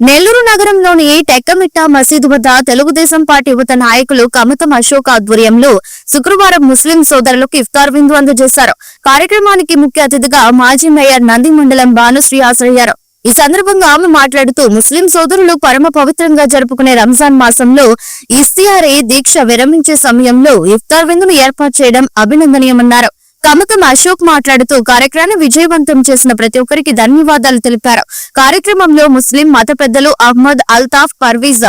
నెల్లూరు నగరంలోని టెక్కమిట్ట మసీదు వద్ద తెలుగుదేశం పార్టీ యువత నాయకులు కమతం అశోక్ ఆధ్వర్యంలో శుక్రవారం ముస్లిం సోదరులకు ఇఫ్తార్ విందు అందజేశారు. కార్యక్రమానికి ముఖ్య అతిథిగా మాజీ మేయర్ నంది మండలం భానుశ్రీ హాజరయ్యారు. ఈ సందర్భంగా ఆమె మాట్లాడుతూ ముస్లిం సోదరులు పరమ పవిత్రంగా జరుపుకునే రంజాన్ మాసంలో ఇస్తియారే దీక్ష విరమించే సమయంలో ఇఫ్తార్ విందును ఏర్పాటు చేయడం అభినందనీయమన్నారు. కమతం అశోక్ మాట్లాడుతూ కార్యక్రమాన్ని విజయవంతం చేసిన ప్రతి ఒక్కరికి ధన్యవాదాలు తెలిపారు. కార్యక్రమంలో ముస్లిం మత పెద్దలు అహ్మద్ అల్తాఫ్ పర్వీజ్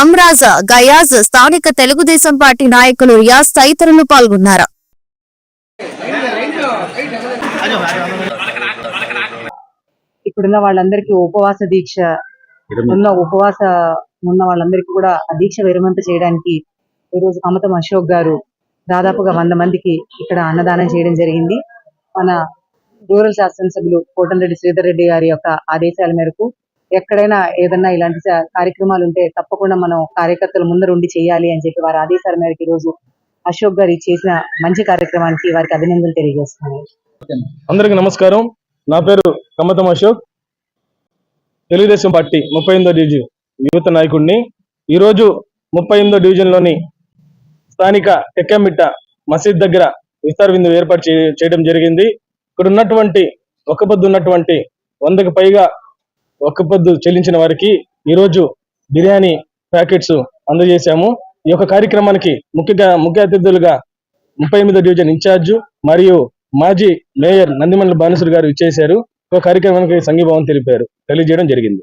అమ్రాజ్ గయాజ్ స్థానిక తెలుగుదేశం పార్టీ నాయకులు రియాజ్ తదితరులు పాల్గొన్నారు. ఇప్పుడున్న వాళ్ళందరికీ ఉపవాస దీక్ష ఉన్న ఉపవాస ఉన్న వాళ్ళందరికీ కూడా ఆ దీక్ష విరమంత చేయడానికి ఈరోజు కమతం అశోక్ గారు దాదాపుగా వంద మందికి ఇక్కడ అన్నదానం చేయడం జరిగింది. మన రూరల్ శాసనసభ్యులు కోటంరెడ్డి శ్రీధర్ రెడ్డి గారి యొక్క ఆదేశాల మేరకు ఎక్కడైనా ఏదన్నా ఇలాంటి కార్యక్రమాలు ఉంటే తప్పకుండా మనం కార్యకర్తల ముందర ఉండి చేయాలి అని చెప్పి వారి ఆదేశాల మేరకు ఈరోజు రోజు అశోక్ గారు చేసిన మంచి కార్యక్రమానికి వారికి అభినందనలు తెలియజేస్తున్నాను. అందరికి నమస్కారం. నా పేరు కమ్మతం అశోక్. తెలుగుదేశం పార్టీ ముప్పై ఎనిమిదో డివిజన్ యువత నాయకుడిని. ఈరోజు ముప్పై ఎనిమిదో డివిజన్లోని స్థానిక టెక్కమిట్ట మసీద్ దగ్గర విస్తార విందు ఏర్పాటు చేయడం జరిగింది. ఇక్కడ ఉన్నటువంటి ఒక పొద్దు ఉన్నటువంటి వందకు పైగా ఒక్క పొద్దు చెల్లించిన వారికి ఈరోజు బిర్యానీ ప్యాకెట్స్ అందజేశాము. ఈ యొక్క కార్యక్రమానికి ముఖ్యంగా ముఖ్య అతిథులుగా ముప్పై ఎనిమిదో డివిజన్ ఇన్ఛార్జ్ మరియు మాజీ మేయర్ నందిమండల బానేశ్వర్ గారు ఇచ్చేశారు. ఒక కార్యక్రమానికి సంఘీభావం తెలిపారు. తెలియజేయడం జరిగింది.